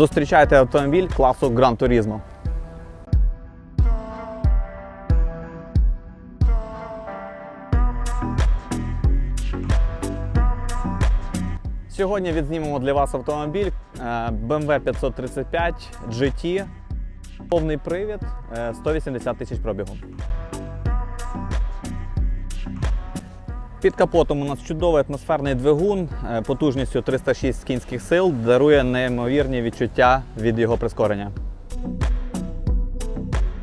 Зустрічайте автомобіль класу Gran Turismo. Сьогодні відзнімемо для вас автомобіль е, BMW 535 GT. Повний привід, е, 180 тисяч пробігу. Під капотом у нас чудовий атмосферний двигун е, потужністю 306 кінських сил дарує неймовірні відчуття від його прискорення.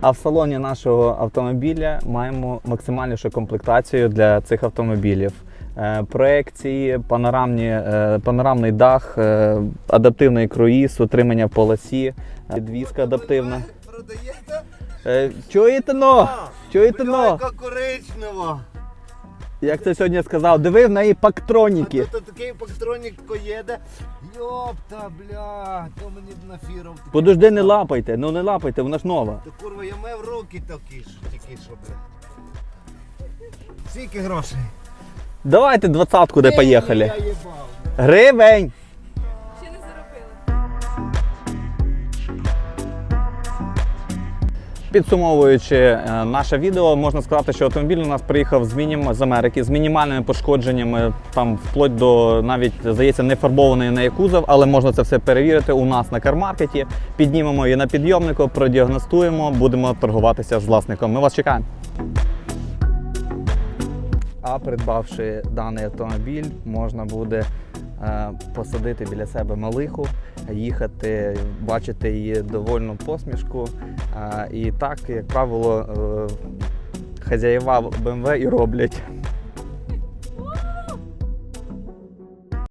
А в салоні нашого автомобіля маємо максимальнішу комплектацію для цих автомобілів. Е, Проекції, панорамні, е, панорамний дах, адаптивний круїз, утримання в полосі, підвізка адаптивна. Продаєте? Чуєте но? Чуєте но? Яка коричнева. Як це сьогодні сказав, диви в неї А пактроніки. тут такий пактронік коєде. Йопта, бля, то мені б на фіру. Подожди, не лапайте, ну не лапайте, вона ж нова. То курва, я мав руки такі ж, такі що, бля. Скільки грошей? Давайте двадцатку, де поїхали. Я їбав. Гривень! Підсумовуючи е, наше відео, можна сказати, що автомобіль у нас приїхав з мінім з Америки з мінімальними пошкодженнями, там вплоть до навіть здається не фарбований неї кузов, але можна це все перевірити у нас на кармаркеті. Піднімемо її на підйомнику, продіагностуємо, будемо торгуватися з власником. Ми вас чекаємо. А придбавши даний автомобіль, можна буде посадити біля себе малиху, їхати, бачити її довольну посмішку. Е, і так, як правило, е, хазяєва БМВ і роблять.